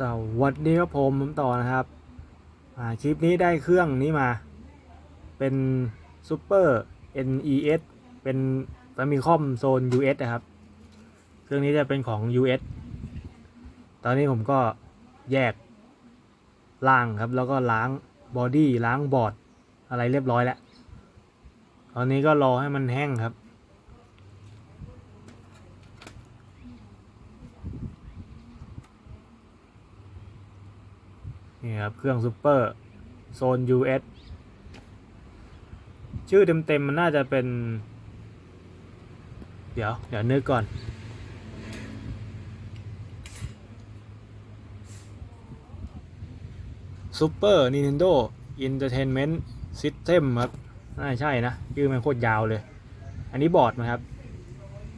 สวัสดีครับผมผมต่อนะครับคลิปนี้ได้เครื่องนี้มา เป็น Super NES เป็น Famicom Zone US นะครับ เครื่องนี้จะเป็นของ US ตอนนี้ผมก็แยกล่างครับ แล้วก็ล้างบอดี้ล้างบอร์ดอะไรเรียบร้อยแล้ว ตอนนี้ก็รอให้มันแห้งครับ ครับ เครื่องซูเปอร์โซน US ชื่อเต็มๆมันน่าจะเป็น เดี๋ยว เดี๋ยวนึกก่อน Super Nintendo Entertainment System ครับน่าใช่นะ ชื่อมันโคตรยาวเลย อันนี้บอร์ดนะครับ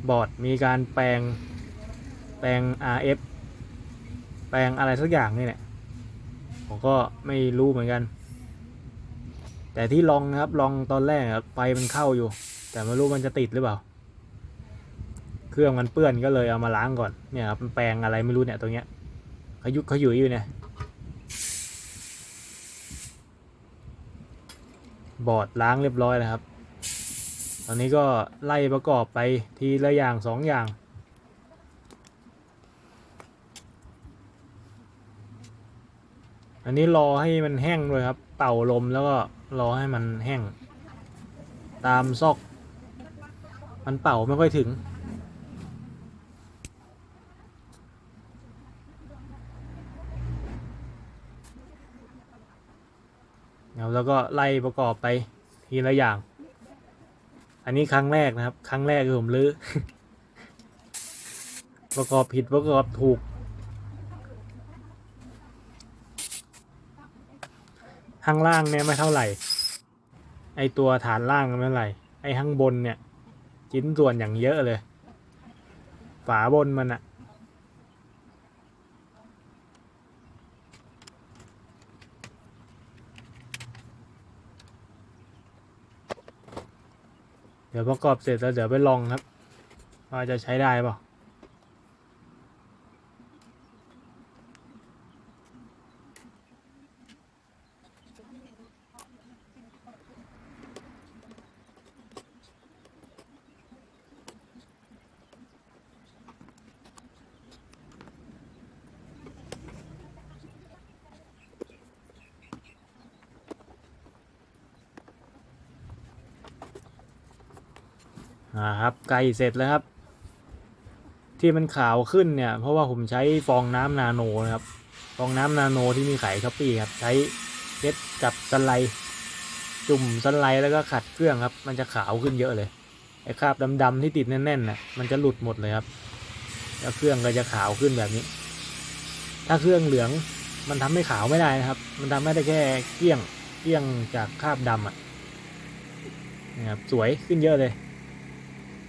บอร์ดมีการแปลง แปลง RF แปลงอะไรสักอย่างนี่แหละ ผมก็ไม่รู้เหมือนกัน แต่ที่ลองนะครับ ลองตอนแรกครับไฟมันเข้าอยู่ แต่ไม่รู้มันจะติดหรือเปล่า เครื่องมันเปื้อนก็เลยเอามาล้างก่อนเนี่ยครับมันแปลงอะไรไม่รู้เนี่ยตรงเนี้ยเขายุเขาอยู่อยู่เนี่ยบอร์ดล้างเรียบร้อยแล้วครับ ตอนนี้ก็ไล่ประกอบไปทีละอย่างสองอย่าง อันนี้รอให้มันแห้งด้วยครับ เป่าลมแล้วก็รอให้มันแห้ง ตามซอก มันเป่าไม่ค่อยถึง แล้วก็ไล่ประกอบไปทีละอย่าง อันนี้ครั้งแรกนะครับ ครั้งแรกคือผมลื้อประกอบผิดประกอบถูก ข้างล่างเนี่ยไม่เท่าไหร่ ไอตัวฐานล่างไม่เท่าไหร่ ไอข้างบนเนี่ยชิ้นส่วนอย่างเยอะเลย ฝาบนมันอะเดี๋ยวประกอบเสร็จแล้วเดี๋ยวไปลองครับ ว่าจะใช้ได้เปล่า อ่าครับไก่เสร็จแล้วครับ ที่มันขาวขึ้นเนี่ย เพราะว่าผมใช้ฟองน้ำนาโนนะครับ ฟองน้ำนาโนที่มีขายช้อปปี้ครับ ใช้เพชรกับสไลด์จุ่มสไลด์แล้วก็ขัดเครื่องครับ มันจะขาวขึ้นเยอะเลยไอ้คราบดำๆที่ติดแน่นๆน่ะมันจะหลุดหมดเลยครับ แล้วเครื่องก็จะขาวขึ้นแบบนี้ ถ้าเครื่องเหลืองมันทำให้ขาวไม่ได้นะครับ มันทำให้ได้แค่เกลี้ยงเกลี้ยงจากคราบดำอะนะครับสวยขึ้นเยอะเลย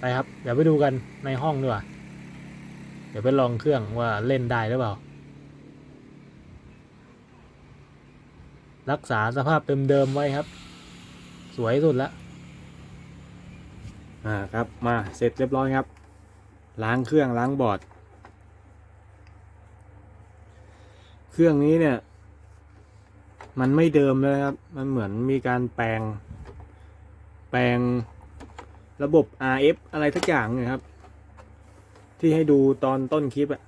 ไปครับ เดี๋ยวไปดูกันในห้องดีกว่า เดี๋ยวไปลองเครื่องว่าเล่นได้หรือเปล่า รักษาสภาพเดิมๆไว้ครับ สวยสุดละอ่าครับมาเสร็จเรียบร้อยครับ ล้างเครื่องล้างบอร์ด เครื่องนี้เนี่ย มันไม่เดิมเลยครับ มันเหมือนมีการแปลง แปลง ระบบ RF อะไรทักอย่างนี่ยครับ ที่ให้ดูตอนต้นคลิปอะ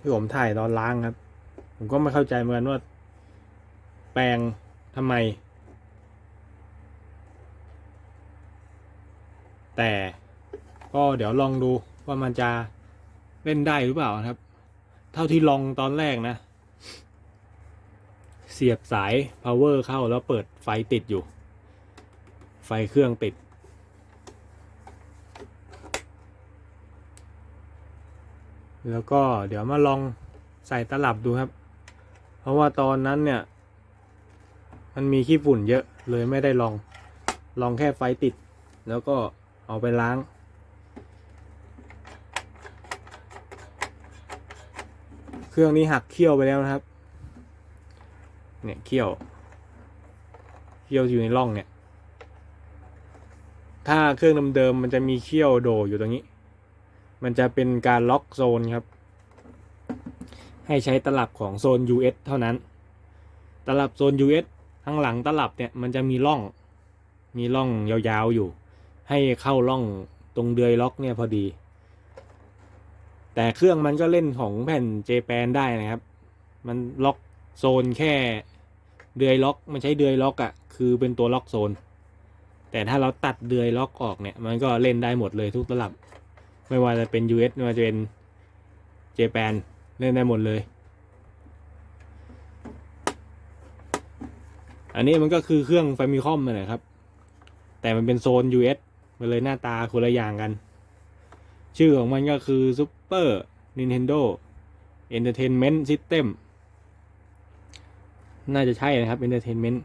ที่ผมถ่ายตอนล้างครับ ผมก็ไม่เข้าใจเหมือนกันว่า แปลงทำไม แต่ก็เดี๋ยวลองดูว่ามันจะเล่นได้หรือเปล่านะครับ เท่าที่ลองตอนแรกนะ เสียบสาย power เข้าแล้วเปิดไฟติดอยู่ ไฟเครื่องติด แล้วก็เดี๋ยวมาลองใส่ตลับดูครับ เพราะว่าตอนนั้นเนี่ย มันมีขี้ฝุ่นเยอะเลยไม่ได้ลอง ลองแค่ไฟติด แล้วก็เอาไปล้าง เครื่องนี้หักเขี้ยวไปแล้วนะครับ เนี่ยเขี้ยวเขี้ยวอยู่ในร่องเนี่ย ถ้าเครื่องเดิมๆมันจะมีเขี้ยวโดอยู่ตรงนี้ มันจะเป็นการล็อกโซนครับ ให้ใช้ตลับของโซน US เท่านั้น ตลับโซน US ข้างหลังตลับเนี่ยมันจะมีร่อง มีร่องยาวๆอยู่ ให้เข้าร่องตรงเดือยล็อกเนี่ยพอดี แต่เครื่องมันก็เล่นของแผ่นเจแปนได้นะครับ มันล็อกโซนแค่เดือยล็อกมันใช้เดือยล็อกอะ่ะคือเป็นตัวล็อกโซน แต่ถ้าเราตัดเดือยล็อกออกเนี่ย มันก็เล่นได้หมดเลยทุกตลับ ไม่ว่าจะเป็น US ไม่ว่าจะเป็นเจแปนเล่นได้หมดเลย อันนี้มันก็คือเครื่อง f a m i c o m นั่นแหละครับ แต่มันเป็นโซน US มันเลยหน้าตาคนละอย่างกัน ชื่อของมันก็คือ Super Nintendo Entertainment System น่าจะใช่นะครับ Entertainment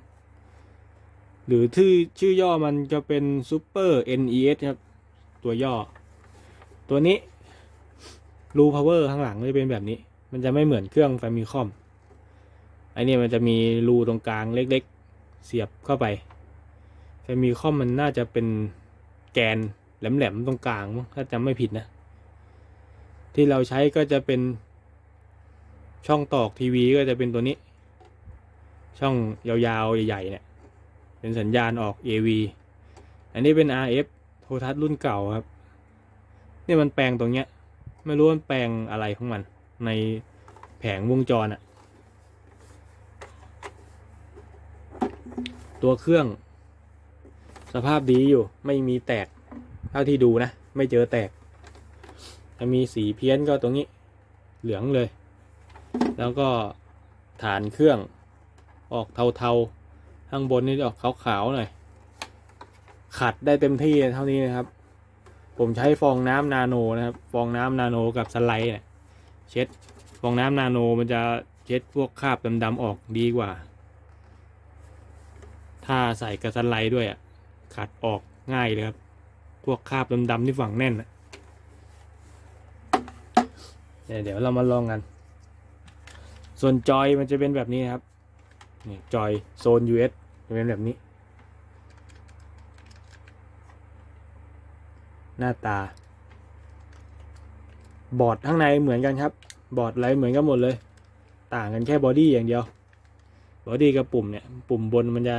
หรือที่ชื่อย่อมันจะเป็น Super NES ครับ ตัวย่อ ตัวนี้รูพาวเวอร์ข้างหลังจะเป็นแบบนี้ มันจะไม่เหมือนเครื่อง Famicom ไอเนี่ยมันจะมีรูตรงกลางเล็กๆ เสียบเข้าไป Famicom มันน่าจะเป็นแกนแหลมๆตรงกลางมั้งถ้าจำไม่ผิดนะ ที่เราใช้ก็จะเป็นช่องตอกทีวีก็จะเป็นตัวนี้ ช่องยาวๆ ใหญ่ๆเนี่ย เป็นสัญญาณออก AV อันนี้เป็น RF โทรทัศน์รุ่นเก่าครับ นี่มันแปลงตรงเนี้ย ไม่รู้มันแปลงอะไรของมัน ในแผงวงจรอะตัวเครื่อง สภาพดีอยู่ไม่มีแตกเท่าที่ดูนะ ไม่เจอแตก จะมีสีเพี้ยนก็ตรงนี้ เหลืองเลย แล้วก็ฐานเครื่องออกเทาๆ ข้างบนนี่ออกขาวๆหน่อย ขัดได้เต็มที่เท่านี้นะครับ ผมใช้ฟองน้ำนาโนนะครับ ฟองน้ำนาโนกับสไลด์เนี่ยเช็ด ฟองน้ำนาโนมันจะเช็ดพวกคราบดำๆออกดีกว่า ถ้าใส่กับสไลด์ด้วยอะขัดออกง่ายเลยครับ พวกคราบดำๆที่ฝังแน่นอะเดี๋ยวเดี๋ยวเรามาลองกัน ส่วนจอยมันจะเป็นแบบนี้ครับ นี่จอยโซน US จะเป็นแบบนี้ หน้าตา บอร์ดข้างในเหมือนกันครับ บอร์ดอะไรเหมือนกันหมดเลย ต่างกันแค่บอดี้อย่างเดียว บอดี้กับปุ่มเนี่ย ปุ่มบนมันจะ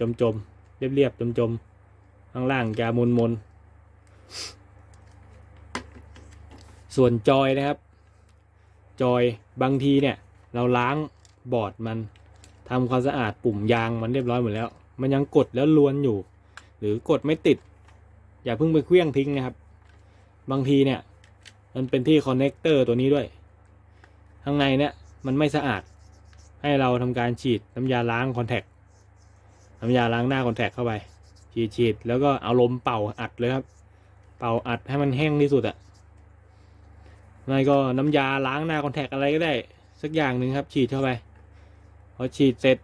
จมจมเรียบเรียบจมจมข้างล่างจะมนมนส่วนจอยนะครับ จอยบางทีเนี่ย เราล้างบอร์ดมันทำความสะอาดปุ่มยางมันเรียบร้อยหมดแล้ว มันยังกดแล้วลวนอยู่ หรือกดไม่ติด อย่าเพิ่งไปเครื่องทิ้งนะครับ บางทีเนี่ย มันเป็นที่คอนเนคเตอร์ตัวนี้ด้วย ข้างในเนี่ยมันไม่สะอาด ให้เราทำการฉีดน้ำยาล้างคอนแทคน้ำยาล้างหน้าคอนแทคเข้าไปฉีดฉีดแล้วก็เอาลมเป่าอัดเลยครับ เป่าอัดให้มันแห้งที่สุดอะไม่ก็น้ำยาล้างหน้าคอนแทคอะไรก็ได้ สักอย่างหนึ่งครับ ฉีดเข้าไปพอฉีดเสร็จ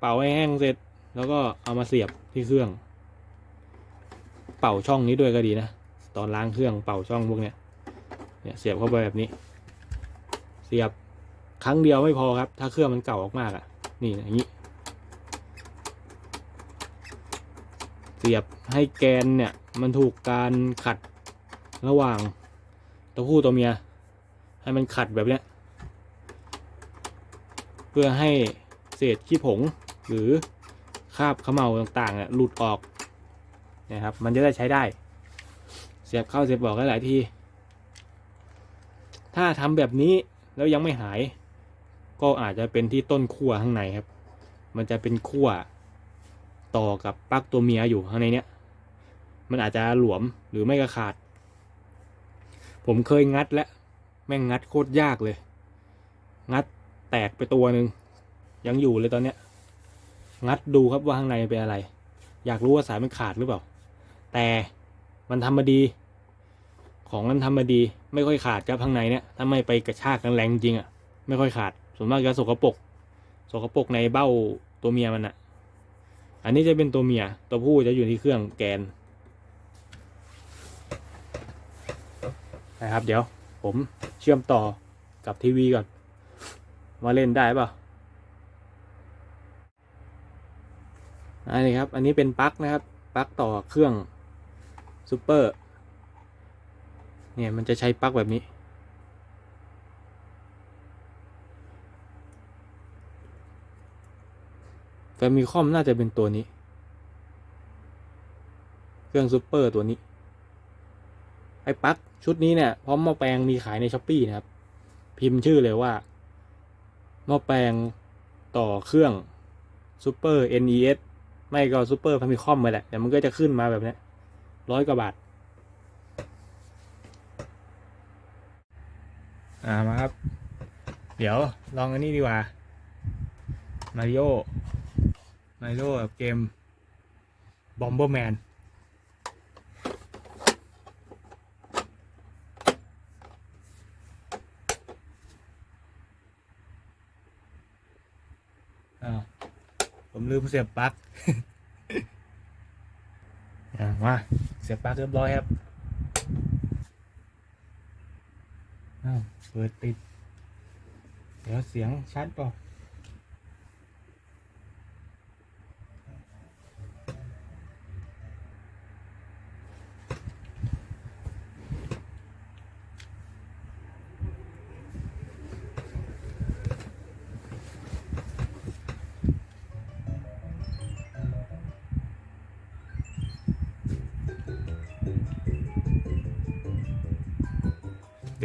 เป่าให้แห้งเสร็จ แล้วก็เอามาเสียบที่เครื่อง เป่าช่องนี้ด้วยก็ดีนะ ตอนล้างเครื่องเป่าช่องพวกเนี้ยเนี่ยเสียบเข้าไปแบบนี้ เสียบครั้งเดียวไม่พอครับ ถ้าเครื่องมันเก่ามากๆอะ นี่อย่างนี้เสียบให้แกนเนี่ย มันถูกการขัดระหว่างตัวผู้ตัวเมีย ให้มันขัดแบบเนี้ยเพื่อให้เศษขี้ผงหรือคราบเขมเหลาต่างๆอะหลุดออก นะครับ มันจะได้ใช้ได้ เสียบเข้าเสียบออกได้หลายที ถ้าทำแบบนี้แล้วยังไม่หาย ก็อาจจะเป็นที่ต้นขั้วข้างในครับ มันจะเป็นขั้วต่อกับปลั๊กตัวเมียอยู่ข้างในเนี้ย มันอาจจะหลวมหรือไม่ก็ขาด ผมเคยงัดแล้วแม่งงัดโคตรยากเลย งัดแตกไปตัวหนึ่งยังอยู่เลยตอนเนี้ย งัดดูครับว่าข้างในเป็นอะไร อยากรู้ว่าสายมันขาดหรือเปล่า แต่มันทำมาดี ของมันทำมาดี ไม่ค่อยขาดครับข้างในเนี่ยถ้าไม่ไปกระชากแรงจริงอะ่ะ ไม่ค่อยขาด ส่วนมากจะสกปรกสกปรกในเบ้าตัวเมียมันอะ่ะ อันนี้จะเป็นตัวเมีย ตัวผู้จะอยู่ที่เครื่องแกนนะครับ เดี๋ยวผมเชื่อมต่อกับทีวีก่อนมาเล่นได้ป่าอันนี้ครับ อันนี้เป็นปลั๊กนะครับ ปลั๊กต่อเครื่อง ซูเปอร์ เนี่ย มันจะใช้ปลั๊กแบบนี้ แฟมิคอมน่าจะเป็นตัวนี้ เครื่องซูเปอร์ตัวนี้ ไอ้ปลั๊กชุดนี้เนี่ย พร้อมหม้อแปลงมีขายในช้อปปี้นะครับ พิมพ์ชื่อเลยว่าหม้อแปลงต่อเครื่องซูเปอร์ NES ไม่ก็ซูเปอร์พามิคอมมาแหละแต่มันก็จะขึ้นมาแบบนี้ ร้อยกว่าบาท อ่ามาครับ เดี๋ยวลองอันนี้ดีกว่า มาริโอ มาริโอกับเกมบอมเบอร์แมนอ้าผมลืมเสียบปลั๊ก อ่ามา เสียบปลั๊กเรียบร้อยครับอ้าวเปิดติด เดี๋ยวเสียงชัดเปล่า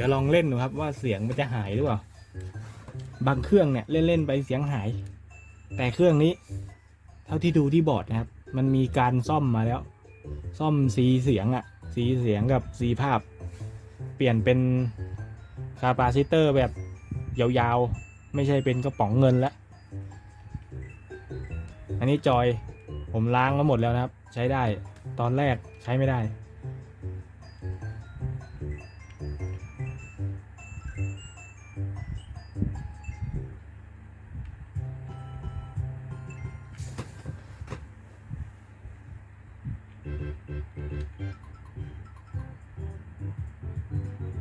ดี๋ยวลองเล่นดูครับว่าเสียงมันจะหายหรือเปล่า บางเครื่องเนี่ยเล่นๆไปเสียงหาย แต่เครื่องนี้ เท่าที่ดูที่บอร์ดนะครับ มันมีการซ่อมมาแล้ว ซ่อมสีเสียงอะสีเสียงกับสีภาพ เปลี่ยนเป็นคาปาซิเตอร์แบบยาวๆ ไม่ใช่เป็นกระป๋องเงินแล้ว อันนี้จอยผมล้างมาหมดแล้วนะครับ ใช้ได้ตอนแรกใช้ไม่ได้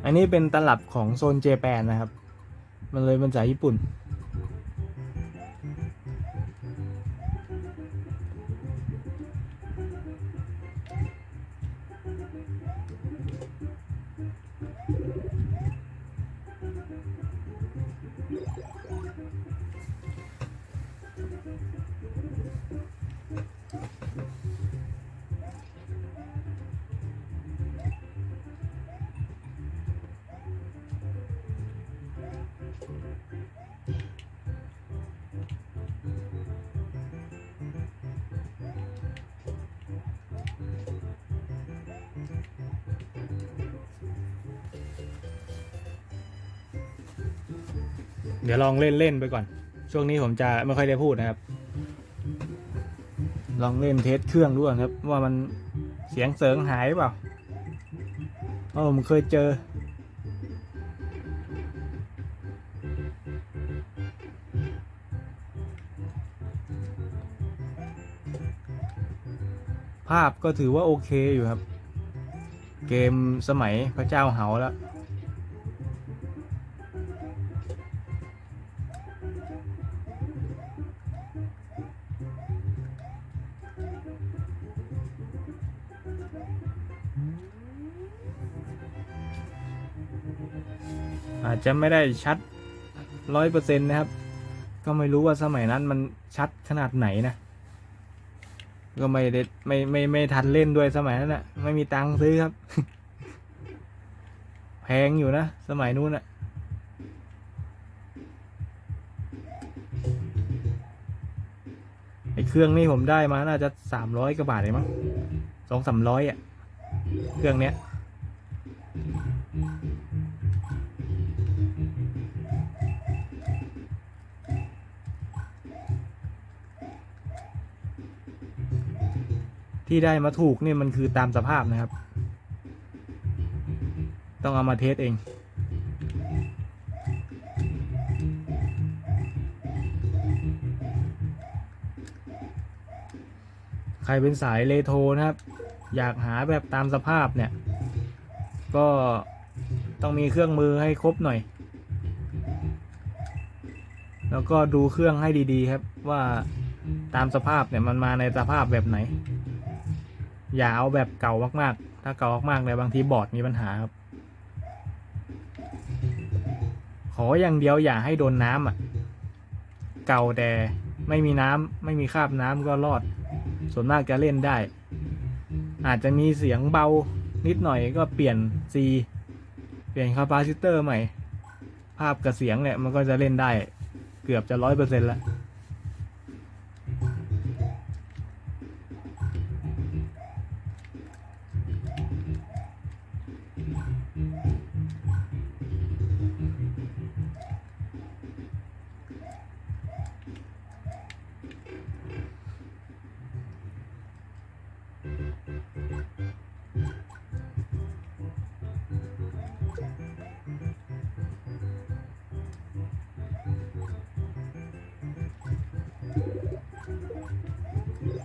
อันนี้เป็นตลับของโซนเจแปนนะครับ มันเลยเป็นสายญี่ปุ่น ดี๋ยวลองเล่นเล่นๆไปก่อน ช่วงนี้ผมจะไม่ค่อยได้พูดนะครับ ลองเล่นเทสเครื่องดูก่อนครับ ว่ามันเสียงเสริงหายเปล่าเพราะผมเคยเจอ ภาพก็ถือว่าโอเคอยู่ครับ เกมสมัยพระเจ้าเหาแล้ว จจะไม่ได้ชัดร้อยเปอร์เซ็นต์นะครับ ก็ไม่รู้ว่าสมัยนั้นมันชัดขนาดไหนนะ ก็ไม่ได้ไม่ไม่ไม่ทันเล่นด้วยสมัยนั้นนะไม่มีตังค์ซื้อครับ แพงอยู่นะ สมัยนู้นอะไอเครื่องนี้ผมได้มาน่าจะสามร้อยกว่าบาทเลยมั้งสองสามร้อยอะเครื่องเนี้ย ที่ได้มาถูกเนี่ยมันคือตามสภาพนะครับ ต้องเอามาเทสเอง ใครเป็นสายเลโทนะครับ อยากหาแบบตามสภาพเนี่ย ก็ต้องมีเครื่องมือให้ครบหน่อย แล้วก็ดูเครื่องให้ดีๆครับว่าตามสภาพเนี่ยมันมาในสภาพแบบไหน อย่าเอาแบบเก่ามากๆ ถ้าเก่ามากๆเลยบางทีบอร์ดมีปัญหาครับ ขออย่างเดียวอย่าให้โดนน้ำอะ เก่าแต่ไม่มีน้ำไม่มีคราบน้ำก็รอด ส่วนมากจะเล่นได้ อาจจะมีเสียงเบานิดหน่อยก็เปลี่ยนซีเปลี่ยนคาปาซิเตอร์ใหม่ ภาพกับเสียงเนี่ยมันก็จะเล่นได้ เกือบจะร้อยเปอร์เซ็นต์ล้ว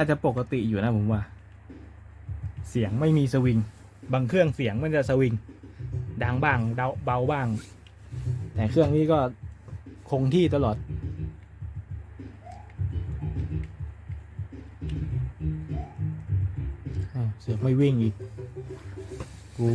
น่าจะปกติอยู่นะผมว่า เสียงไม่มีสวิง บางเครื่องเสียงมันจะสวิง ดังบ้างเบาบ้าง แต่เครื่องนี้ก็คงที่ตลอด เสียงไม่วิ่งอีก กู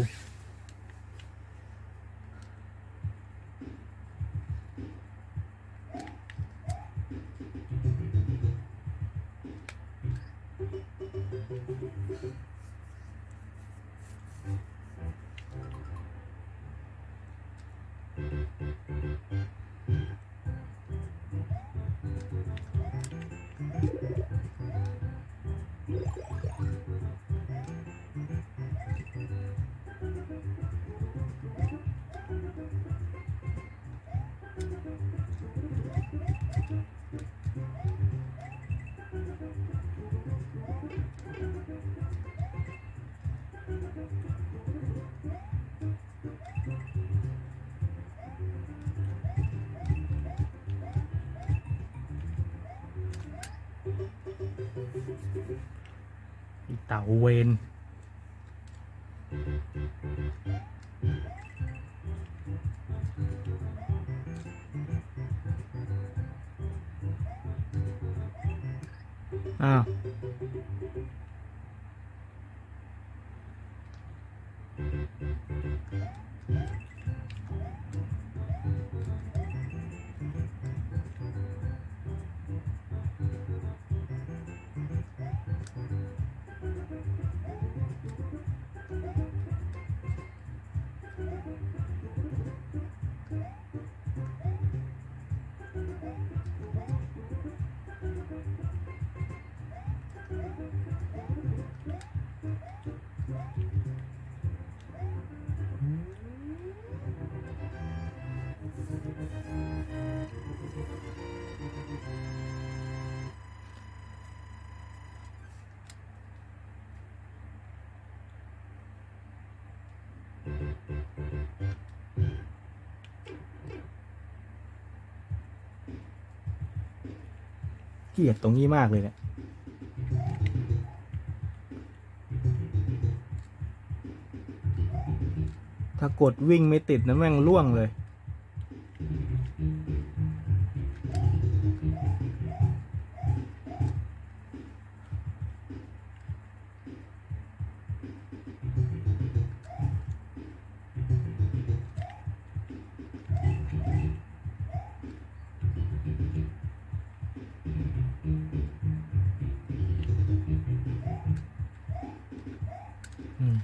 เต่าเวนอ้าว เกลียดตรงนี้มากเลยเนี่ยถ้ากดวิ่งไม่ติดนะแม่งล่วงเลย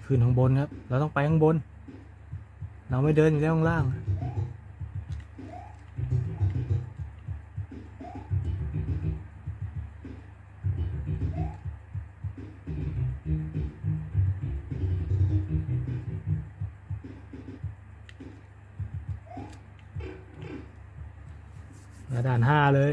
ขึ้นข้างบนครับ เราต้องไปข้างบน เราไม่เดินอยู่แล้วข้างล่างมาด่านห้าเลย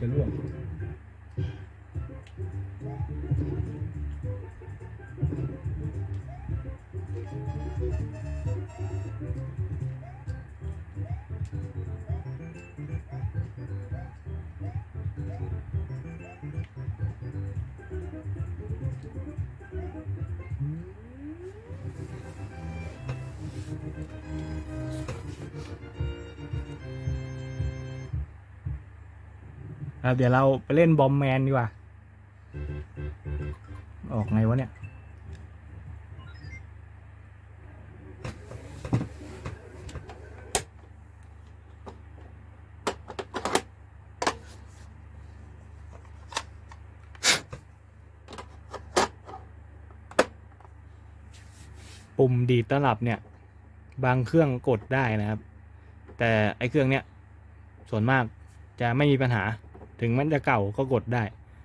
อ้ ครับ เดี๋ยวเราไปเล่นบอมแมนดีกว่า ออกไงวะเนี่ย ปุ่มดีดตลับเนี่ย บางเครื่องกดได้นะครับ แต่ไอเครื่องเนี้ยส่วนมากจะไม่มีปัญหา ถึงมันจะเก่าก็กดได้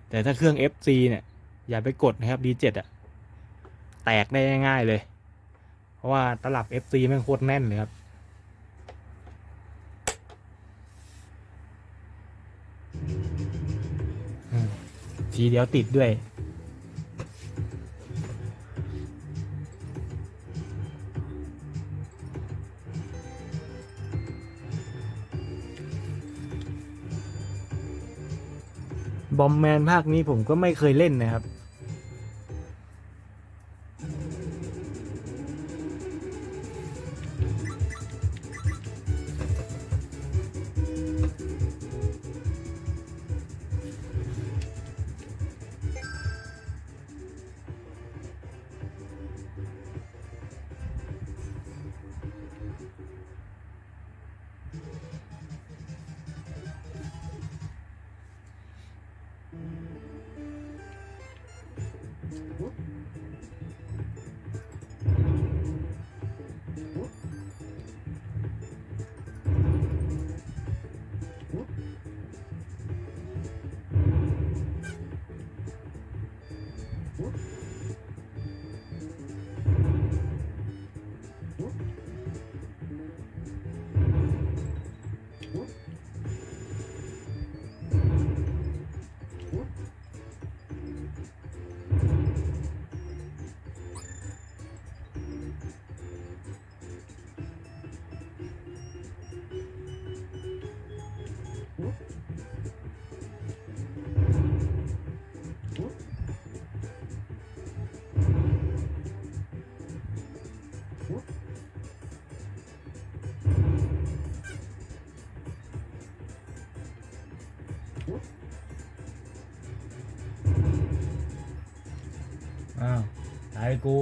แต่ถ้าเครื่อง FC เนี่ย อย่าไปกดนะครับ D7 อะแตกได้ง่ายๆเลย เพราะว่าตลับ FC แม่งโคตรแน่นเลยครับ ทีเดียวติดด้วย บอมแมนภาคนี้ผมก็ไม่เคยเล่นนะครับ กู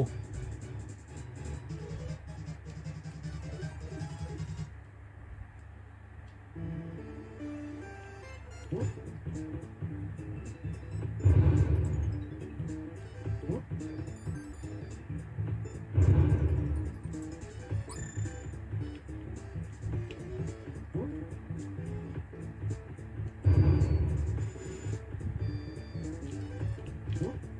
Whoop.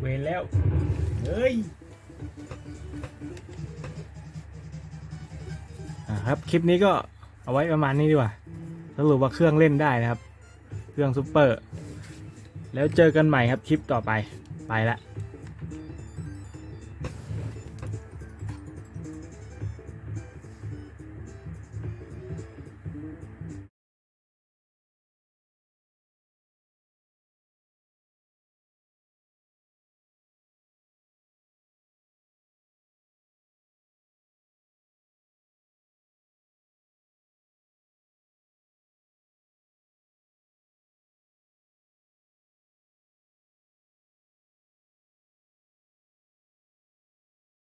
เวรแล้ว เฮ้ยอ่าครับ คลิปนี้ก็เอาไว้ประมาณนี้ดีกว่า สรุปว่าเครื่องเล่นได้นะครับ เครื่องซุปเปอร์ แล้วเจอกันใหม่ครับคลิปต่อไป ไปละ